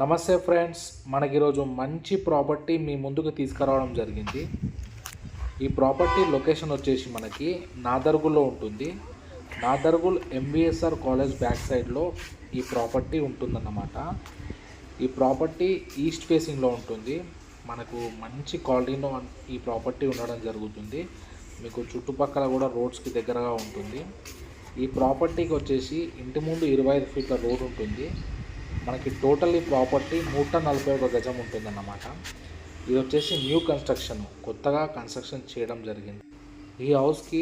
నమస్తే ఫ్రెండ్స్ మనకి ఈరోజు మంచి ప్రాపర్టీ మీ ముందుకు తీసుకురావడం జరిగింది. ఈ ప్రాపర్టీ లొకేషన్ వచ్చేసి మనకి నాదర్గుల్లో ఉంటుంది. నాదర్గుల్ ఎంబీఎస్ఆర్ కాలేజ్ బ్యాక్ సైడ్లో ఈ ప్రాపర్టీ ఉంటుందన్నమాట. ఈ ప్రాపర్టీ ఈస్ట్ ఫేసింగ్లో ఉంటుంది. మనకు మంచి క్వాలిటీలో ఈ ప్రాపర్టీ ఉండడం జరుగుతుంది. మీకు చుట్టుపక్కల కూడా రోడ్స్కి దగ్గరగా ఉంటుంది. ఈ ప్రాపర్టీకి వచ్చేసి ఇంటి ముందు ఇరవై ఐదు ఫీట్ల రోడ్ ఉంటుంది. మనకి టోటల్ ఈ ప్రాపర్టీ నూట నలభై ఒక గజం ఉంటుందన్నమాట. ఇది వచ్చేసి న్యూ కన్స్ట్రక్షన్. కొత్తగా కన్స్ట్రక్షన్ చేయడం జరిగింది. ఈ హౌస్కి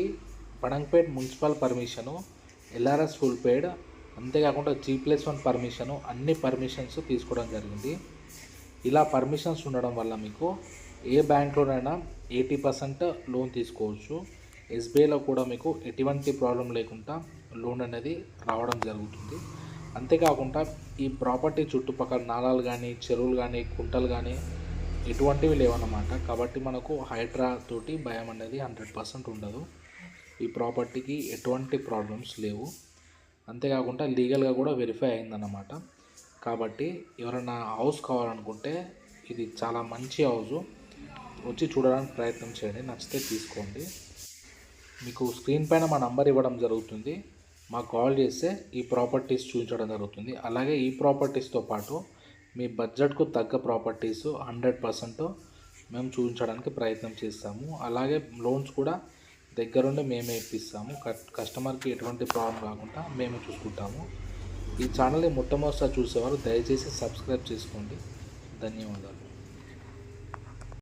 Padampet municipal permission LRS full paid అంతేకాకుండా జీ ప్లస్ వన్ పర్మిషను అన్ని పర్మిషన్స్ తీసుకోవడం జరిగింది. ఇలా పర్మిషన్స్ ఉండడం వల్ల మీకు ఏ బ్యాంక్లోనైనా ఎయిటీ పర్సెంట్ లోన్ తీసుకోవచ్చు. ఎస్బీఐలో కూడా మీకు ఎటువంటి ప్రాబ్లం లేకుండా లోన్ అనేది రావడం జరుగుతుంది. అంతేకాకుండా ఈ ప్రాపర్టీ చుట్టుపక్కల నాలాలు కానీ చెరువులు కానీ కుంటలు కానీ ఎటువంటివి లేవన్నమాట. కాబట్టి మనకు హైడ్రా తోటి భయం అనేది హండ్రెడ్ పర్సెంట్ ఉండదు. ఈ ప్రాపర్టీకి ఎటువంటి ప్రాబ్లమ్స్ లేవు. అంతేకాకుండా లీగల్గా కూడా వెరిఫై అయిందన్నమాట. కాబట్టి ఎవరైనా హౌస్ కావాలనుకుంటే ఇది చాలా మంచి హౌస్ వచ్చి చూడడానికి ప్రయత్నం చేయండి. నచ్చితే తీసుకోండి. మీకు స్క్రీన్ పైన మా నంబర్ ఇవ్వడం జరుగుతుంది. మాకు కాల్ చేస్తే ఈ ప్రాపర్టీస్ చూపించడం జరుగుతుంది. అలాగే ఈ ప్రాపర్టీస్తో పాటు మీ బడ్జెట్కు తగ్గ ప్రాపర్టీస్ హండ్రెడ్ పర్సెంట్ మేము చూపించడానికి ప్రయత్నం చేస్తాము. అలాగే లోన్స్ కూడా దగ్గరుండి మేమే ఇప్పిస్తాము. కట్- కస్టమర్కి ఎటువంటి ప్రాబ్లం రాకుండా మేమే చూసుకుంటాము. ఈ ఛానల్ని మొట్టమొదటిసారి చూసేవారు దయచేసి సబ్స్క్రైబ్ చేసుకోండి. ధన్యవాదాలు.